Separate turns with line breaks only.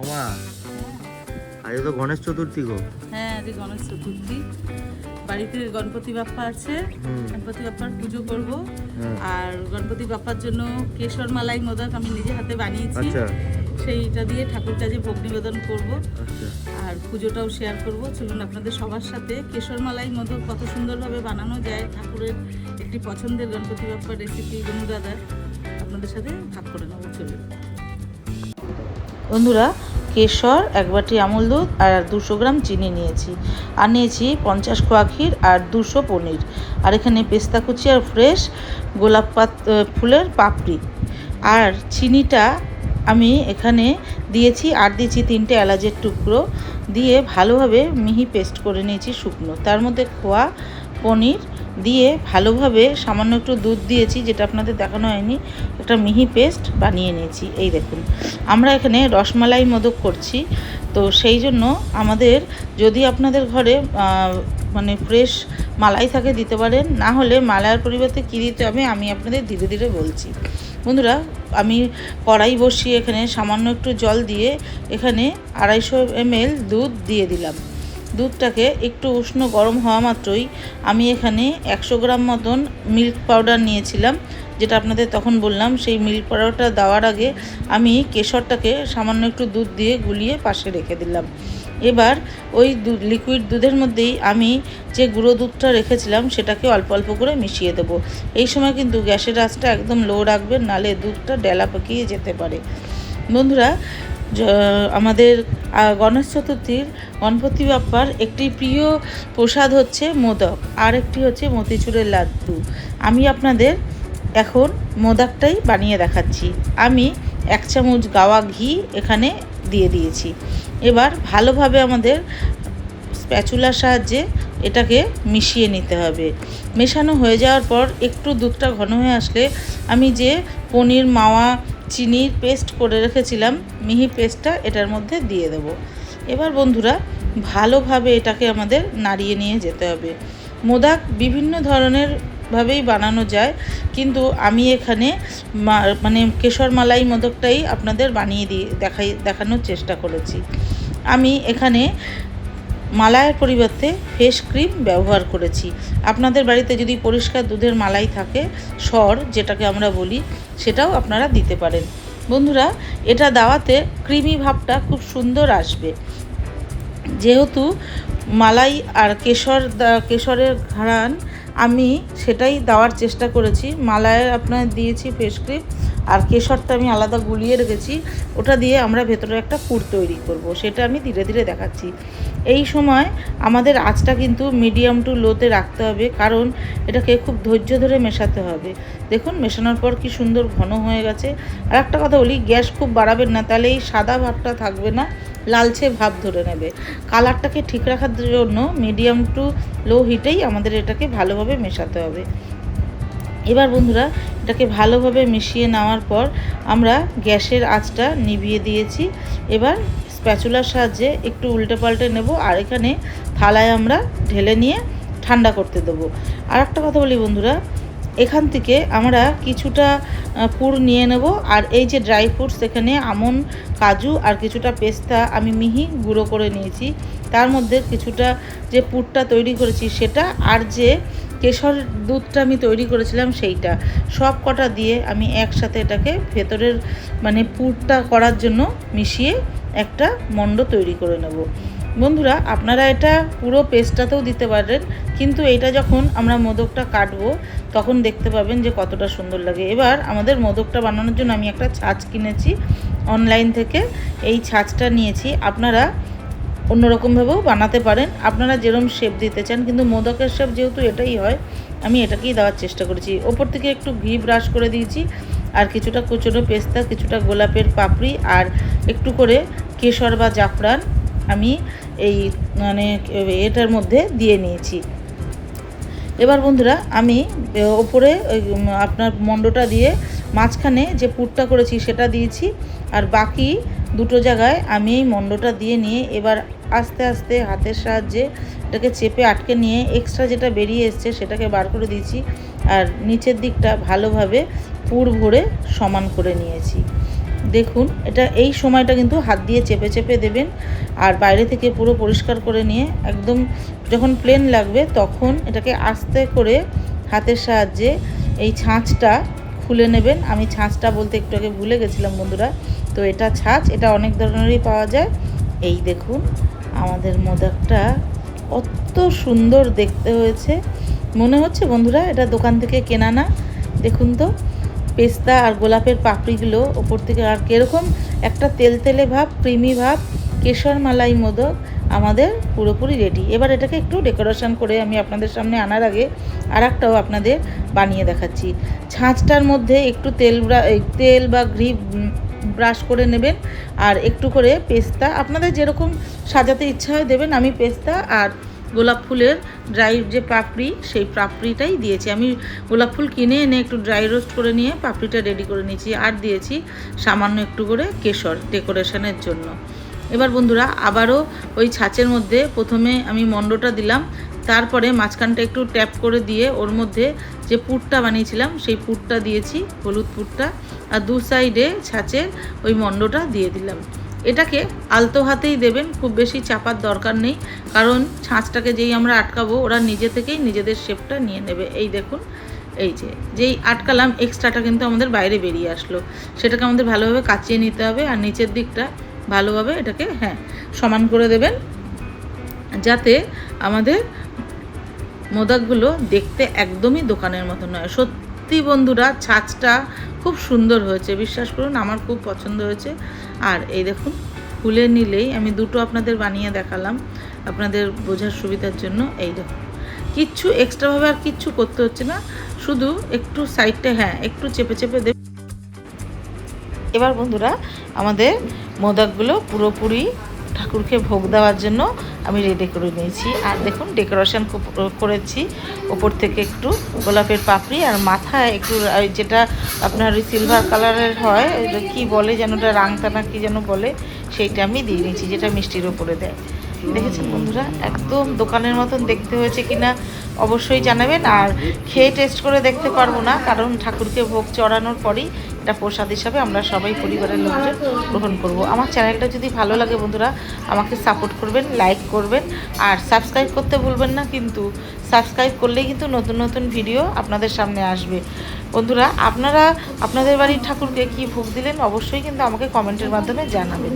ওমা আজ তো গণেশ চতুর্থী গো।
হ্যাঁ আজ গণেশ চতুর্থী। বাড়িতে গণপতি বাপ্পা আছে। গণপতি বাপ্পার পুজো করব। আর গণপতি বাপ্পার জন্য কেশর মালাই মোদক আমি নিজে হাতে বানিয়েছি।
আচ্ছা।
সেইটা দিয়ে ঠাকুর কাজে ভোগ নিবেদন করব।
আচ্ছা।
আর পুজোটাও শেয়ার করব। চলুন আপনাদের সবার সাথে কেশর মালাই মোদক কত সুন্দরভাবে বানানো যায় ঠাকুরের একটি পছন্দের গণপতি বাপ্পার রেসিপি গনু দাদা আপনাদের সাথে ভাগ করে নেব। চলুন। বন্ধুরা, কেশর, এক বাটি আমুল দুধ আর দুশো গ্রাম চিনি নিয়েছি। আর নিয়েছি পঞ্চাশ খোয়া ক্ষীর আর দুশো পনির। আর এখানে পেস্তা কুচি আর ফ্রেশ গোলাপ পাত ফুলের পাপড়ি। আর চিনিটা আমি এখানে দিয়েছি, আর দিয়েছি তিনটে এলাচের টুকরো। দিয়ে ভালোভাবে মিহি পেস্ট করে নিয়েছি শুকনো। তার মধ্যে খোয়া পনির দিয়ে ভালোভাবে সামান্য একটু দুধ দিয়েছি, যেটা আপনাদের দেখানো হয়নি। একটা মিহি পেস্ট বানিয়ে নিয়েছি, এই দেখুন। আমরা এখানে রসমালাই মোদক করছি, তো সেই জন্য আমাদের যদি আপনাদের ঘরে মানে ফ্রেশ মালাই থাকে দিতে পারেন, না হলে মালাইয়ের পরিবর্তে কী দিতে হবে আমি আপনাদের ধীরে ধীরে বলছি। বন্ধুরা, আমি কড়াই বসিয়ে এখানে সামান্য একটু জল দিয়ে এখানে আড়াইশো এমএল দুধ দিয়ে দিলাম। দুধটাকে একটু উষ্ণ গরম হওয়া মাত্রই আমি এখানে একশো গ্রাম মতন মিল্ক পাউডার নিয়েছিলাম, যেটা আপনাদের তখন বললাম। সেই মিল্ক পাউডারটা দেওয়ার আগে আমি কেশরটাকে সামান্য একটু দুধ দিয়ে গুলিয়ে পাশে রেখে দিলাম। এবার ওই দুধ লিকুইড দুধের মধ্যেই আমি যে গুঁড়ো দুধটা রেখেছিলাম, সেটাকে অল্প অল্প করে মিশিয়ে দেবো। এই সময় কিন্তু গ্যাসের আঁচটা একদম লো রাখবেন, নালে দুধটা ডেলা পাকিয়ে যেতে পারে। বন্ধুরা আমাদের গণেশ চতুর্থীর গণপতি বাপ্পার একটি প্রিয় প্রসাদ হচ্ছে মোদক আর একটি হচ্ছে মতিচুরের লাড্ডু। আমি আপনাদের এখন মোদকটাই বানিয়ে দেখাচ্ছি। আমি এক চামচ গাওয়া ঘি এখানে দিয়ে দিয়েছি। এবার ভালোভাবে আমাদের স্প্যাচুলার সাহায্যে এটাকে মিশিয়ে নিতে হবে। মেশানো হয়ে যাওয়ার পর একটু দুধটা ঘন হয়ে আসলে আমি যে পনির, মাওয়া চিনির পেস্ট করে রেখেছিলাম, মিহি পেস্টটা এটার মধ্যে দিয়ে দেবো। এবার বন্ধুরা, ভালোভাবে এটাকে আমাদের নাড়িয়ে নিয়ে যেতে হবে। মোদাক বিভিন্ন ধরনের ভাবেই বানানো যায়, কিন্তু আমি এখানে মানে কেশর মালাই মোদকটাই আপনাদের বানিয়ে দিয়ে দেখাই, দেখানোর চেষ্টা করেছি। আমি এখানে মালাইয়ের পরিবর্তে ফেস ক্রিম ব্যবহার করেছি। আপনাদের বাড়িতে যদি পরিষ্কার দুধের মালাই থাকে, সর, যেটাকে আমরা বলি, সেটাও আপনারা দিতে পারেন। বন্ধুরা, এটা দেওয়াতে ক্রিমি ভাবটা খুব সুন্দর আসবে। যেহেতু মালাই আর কেশর কেশরের ঘ্রাণ, আমি সেটাই দেওয়ার চেষ্টা করেছি। মালাইয়ের আপনার দিয়েছি ফেস ক্রিম। আর কেশরটা আমি আলাদা গুলিয়ে রেখেছি। ওটা দিয়ে আমরা ভেতরে একটা পুর তৈরি করব, সেটা আমি ধীরে ধীরে দেখাচ্ছি। এই সময় আমাদের আঁচটা কিন্তু মিডিয়াম টু লোতে রাখতে হবে, কারণ এটাকে খুব ধৈর্য ধরে মেশাতে হবে। দেখুন, মেশানোর পর কি সুন্দর ঘন হয়ে গেছে। আর একটা কথা বলি, গ্যাস খুব বাড়াবেন না, তাহলে এই সাদা ভাবটা থাকবে না, লালচে ভাব ধরে নেবে। কালারটাকে ঠিক রাখার জন্য মিডিয়াম টু লো হিটেই আমাদের এটাকে ভালোভাবে মেশাতে হবে। এবার বন্ধুরা, এটাকে ভালোভাবে মিশিয়ে নেওয়ার পর আমরা গ্যাসের আঁচটা নিভিয়ে দিয়েছি। এবার স্প্যাচুলার সাহায্যে একটু উল্টে পাল্টে নেব আর এখানে থালায় আমরা ঢেলে নিয়ে ঠান্ডা করতে দেবো। আর একটা কথা বলি বন্ধুরা এখান থেকে আমরা কিছুটা পুর নিয়ে নেব। আর এই যে ড্রাই ফ্রুটস এখানে আমন, কাজু আর কিছুটা পেস্তা আমি মিহি গুঁড়ো করে নিয়েছি। তার মধ্যে কিছুটা যে পুরটা তৈরি করেছি সেটা আর যে কেশর দুধটা আমি তৈরি করেছিলাম সেইটা। সব কটা দিয়ে আমি একসাথে এটাকে ভেতরের মানে পুরটা করার জন্য মিশিয়ে একটা মণ্ড তৈরি করে নেব। বন্ধুরা, আপনারা এটা পুরো পেস্টটাতেও দিতে পারেন কিন্তু এটা যখন আমরা মোদকটা কাটবো, তখন দেখতে পাবেন যে কতটা সুন্দর লাগে। এবার আমাদের মোদকটা বানানোর জন্য আমি একটা ছাঁচ কিনেছি, অনলাইন থেকে। এই ছাঁচটা নিয়েছি, আপনারা অন্যরকমভাবেও বানাতে পারেন। আপনারা যেরকম শেপ দিতে চান, কিন্তু মোদকের শেপ যেহেতু এটাই হয়, আমি এটাকেই দেওয়ার চেষ্টা করেছি। ওপর থেকে একটু ঘি ব্রাশ করে দিয়েছি, আর কিছুটা কুচনো পেস্তা, কিছুটা গোলাপের পাপড়ি, আর একটু করে কেশর বা জাফরান আমি এই মানে এটার মধ্যে দিয়ে নিয়েছি। এবার বন্ধুরা, আমি ওপরে আপনার মণ্ডটা দিয়ে মাঝখানে যে পুরটা করেছি সেটা দিয়েছি। আর বাকি দুটো জায়গায় আমি এই মণ্ডটা দিয়ে নিয়ে এবার আস্তে আস্তে হাতের সাহায্যে এটাকে চেপে আটকে নিয়ে এক্সট্রা যেটা বেরিয়ে এসছে সেটাকে বার করে দিয়েছি। আর নিচের দিকটা ভালোভাবে পুর ভরে সমান করে নিয়েছি। দেখুন, এটা এই সময়টা কিন্তু হাত দিয়ে চেপে চেপে দেবেন আর বাইরে থেকে পুরো পরিষ্কার করে নিয়ে একদম যখন প্লেন লাগবে তখন এটাকে আস্তে করে হাতের সাহায্যে এই ছাঁচটা খুলে নেবেন। আমি ছাঁচটা বলতে একটু আগে ভুলে গেছিলাম বন্ধুরা। তো এটা ছাঁচ, এটা অনেক ধরনেরই পাওয়া যায়। এই দেখুন, আমাদের মোদকটা কত সুন্দর দেখতে হয়েছে। মনে হচ্ছে বন্ধুরা, এটা দোকান থেকে কেনা না। দেখুন তো পেস্তা আর গোলাপের পাপড়িগুলো ওপর থেকে আর কীরকম একটা তেলতেলে ভাব, ক্রিমি ভাব, কেশর মালাই মোদক আমাদের পুরোপুরি রেডি এবার এটাকে একটু ডেকোরেশন করে আমি আপনাদের সামনে আনার আগে আর একটাও আপনাদের বানিয়ে দেখাচ্ছি। ছাঁচটার মধ্যে একটু তেল তেল বা ঘি ব্রাশ করে নেবেন আর একটু করে পেস্তা। আপনাদের যেরকম সাজাতে ইচ্ছা হয় দেবেন, আমি পেস্তা আর গোলাপ ফুলের ড্রাই যে পাপড়ি, সেই পাপড়িটাই দিয়েছি। আমি গোলাপ ফুল কিনে এনে একটু ড্রাই রোস্ট করে নিয়ে পাপড়িটা রেডি করে নিয়েছি আর দিয়েছি সামান্য একটু করে কেশর ডেকোরেশনের জন্য। এবার বন্ধুরা, আবারও ওই ছাঁচের মধ্যে প্রথমে আমি মণ্ডটা দিলাম, তারপরে মাঝখানটা একটু ট্যাপ করে দিয়ে ওর মধ্যে যে পুরটা বানিয়েছিলাম, সেই পুরটা দিয়েছি, হলুদ পুরটা, আর দু সাইডে ছাঁচের ওই মণ্ডটা দিয়ে দিলাম। এটাকে আলতো হাতেই দেবেন, খুব বেশি চাপার দরকার নেই। কারণ ছাঁচটাকে যেই আমরা আটকাবো, ওরা নিজে থেকেই নিজেদের শেপটা নিয়ে নেবে। এই দেখুন, এই যে, যেই আটকালাম, এক্সট্রাটা কিন্তু আমাদের বাইরে বেরিয়ে আসলো। সেটাকে আমাদের ভালোভাবে কাচিয়ে নিতে হবে আর নিচের দিকটা ভালোভাবে এটাকে হ্যাঁ সমান করে দেবেন। যাতে আমাদের মোদকগুলো দেখতে একদমই দোকানের মতো নয়। সত্যি বন্ধুরা, ছাঁচটা খুব সুন্দর হয়েছে, বিশ্বাস করুন আমার খুব পছন্দ হয়েছে। আর এই দেখুন খুলে নিলেই আমি দুটো আপনাদের বানিয়ে দেখালাম, আপনাদের বোঝার সুবিধার জন্য। এই দেখুন, কিচ্ছু এক্সট্রাভাবে আর কিচ্ছু করতে হচ্ছে না, শুধু একটু সাইডটা হ্যাঁ একটু চেপে চেপে দেব। এবার বন্ধুরা, আমাদের মোদকগুলো পুরোপুরি ঠাকুরকে ভোগ দেওয়ার জন্য আমি রেডি করে নিয়েছি। আর দেখুন ডেকোরেশন করেছি, ওপর থেকে একটু গোলাপের পাপড়ি আর মাথায় একটু যেটা আপনার ওই সিলভার কালারের হয় কি কী বলে যেন ওটা রাংতা না কী যেন বলে, সেইটা আমি দিয়ে নিচ্ছি যেটা মিষ্টির ওপরে দেয়। দেখেছেন বন্ধুরা? একদম দোকানের মতন দেখতে হয়েছে কিনা অবশ্যই জানাবেন, আর খেয়ে টেস্ট করে দেখতে পারব না, কারণ ঠাকুরকে ভোগ চড়ানোর পরেই এটা প্রসাদ হিসাবে আমরা সবাই পরিবারের লোকজন গ্রহণ করব। আমার চ্যানেলটা যদি ভালো লাগে বন্ধুরা, আমাকে সাপোর্ট করবেন লাইক করবেন, আর সাবস্ক্রাইব করতে ভুলবেন না, কিন্তু সাবস্ক্রাইব করলেই কিন্তু নতুন নতুন ভিডিও আপনাদের সামনে আসবে। বন্ধুরা, আপনারা, আপনাদের বাড়ির ঠাকুরকে কি ভোগ দিলেন, অবশ্যই কিন্তু আমাকে কমেন্টের মাধ্যমে জানাবেন।